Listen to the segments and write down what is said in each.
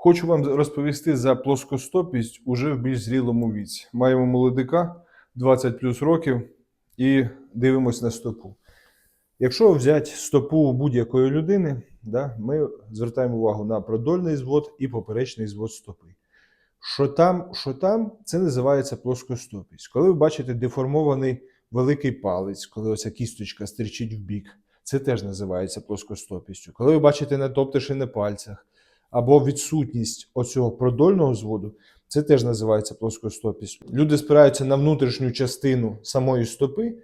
Хочу вам розповісти за плоскостопість уже в більш зрілому віці. Маємо молодика 20 плюс років і дивимось на стопу. Якщо взяти стопу будь-якої людини, да, ми звертаємо увагу на продольний звод і поперечний звод стопи. Що там, що там, це називається плоскостопість. Коли ви бачите деформований великий палець, коли оця кісточка стрічить в бік, це теж називається плоскостопістю. Коли ви бачите натоптиші на пальцях або відсутність оцього продольного зводу, це теж називається плоскостопістю. Люди спираються на внутрішню частину самої стопи,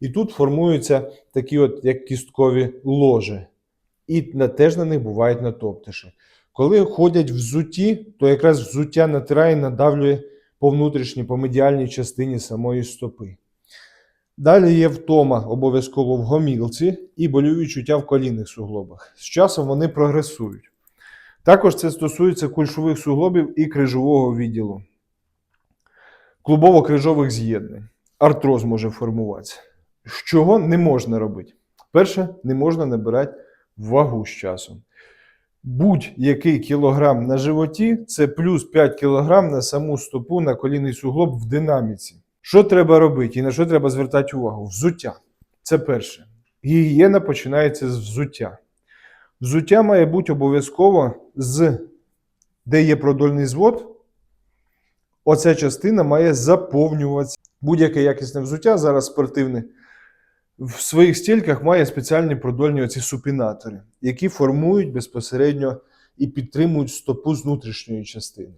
і тут формуються такі, от як кісткові ложі. І теж на них бувають натоптиші. Коли ходять взуті, то якраз взуття натирає і надавлює по внутрішній, по медіальній частині самої стопи. Далі є втома обов'язково в гомілці і больові відчуття в колінних суглобах. З часом вони прогресують. Також це стосується кульшових суглобів і крижового відділу, клубово-крижових з'єднань. Артроз може формуватися. Чого не можна робити? Перше, не можна набирати вагу з часом. Будь-який кілограм на животі це плюс 5 кілограм на саму стопу на колінний суглоб в динаміці. Що треба робити і на що треба звертати увагу? Взуття. Це перше. Гігієна починається з взуття. Взуття має бути обов'язково з, де є продольний звод, оця частина має заповнюватися. Будь-яке якісне взуття, зараз спортивне, в своїх стільках має спеціальні продольні оці супінатори, які формують безпосередньо і підтримують стопу з внутрішньої частини.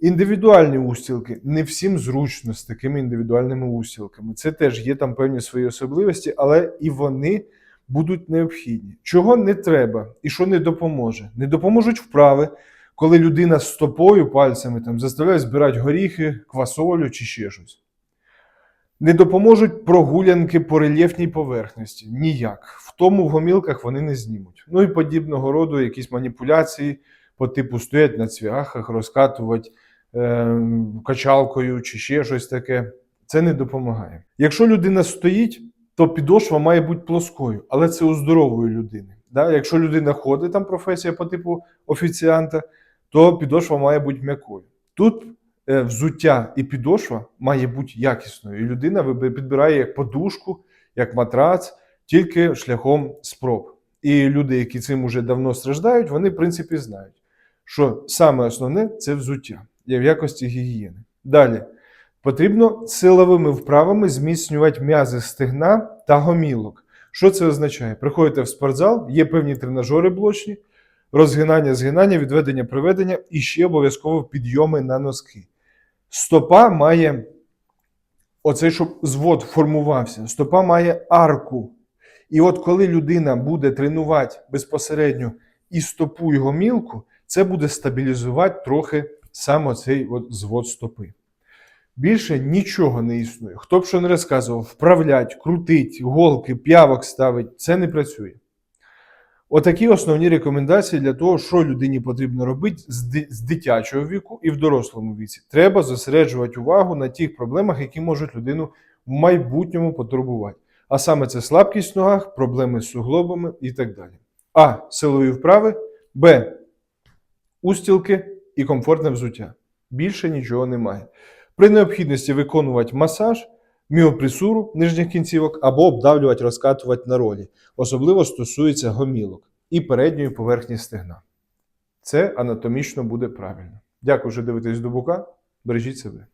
Індивідуальні устілки не всім зручно з такими індивідуальними устілками. Це теж є там певні свої особливості, але і вони будуть необхідні. Чого не треба і що не допоможе? Не допоможуть вправи, коли людина з стопою пальцями там заставляє збирати горіхи, квасолю чи ще щось. Не допоможуть прогулянки по рельєфній поверхності. Ніяк. В тому в гомілках вони не знімуть. Ну і подібного роду якісь маніпуляції по типу стоять на цвяхах, розкатувати е, качалкою чи ще щось таке. Це не допомагає. Якщо людина стоїть, то підошва має бути плоскою, але це у здорової людини. Да? Якщо людина ходить, там професія по типу офіціанта, то підошва має бути м'якою. Тут е, взуття і підошва має бути якісною. І людина підбирає як подушку, як матрац, тільки шляхом спроб. І люди, які цим уже давно страждають, вони, в принципі, знають, що саме основне це взуття в якості гігієни. Далі. Потрібно силовими вправами зміцнювати м'язи стегна та гомілок. Що це означає? Приходите в спортзал, є певні тренажери блочні, розгинання, згинання, відведення, приведення і ще обов'язково підйоми на носки. Стопа має оцей, щоб звод формувався, стопа має арку. І от коли людина буде тренувати безпосередньо і стопу, і гомілку, це буде стабілізувати трохи саме цей от звод стопи. Більше нічого не існує. Хто б що не розказував, вправлять, крутить, голки, п'явок ставить, це не працює. Отакі основні рекомендації для того, що людині потрібно робити з, ди- з дитячого віку і в дорослому віці. Треба зосереджувати увагу на тих проблемах, які можуть людину в майбутньому потурбувати. А саме це слабкість в ногах, проблеми з суглобами і так далі. А. Силові вправи, Б. Устілки і комфортне взуття. Більше нічого немає. При необхідності виконувати масаж, міопресуру нижніх кінцівок або обдавлювати, розкатувати на ролі. Особливо стосується гомілок і передньої поверхні стегна. Це анатомічно буде правильно. Дякую, що дивитесь до бука. Бережіть себе.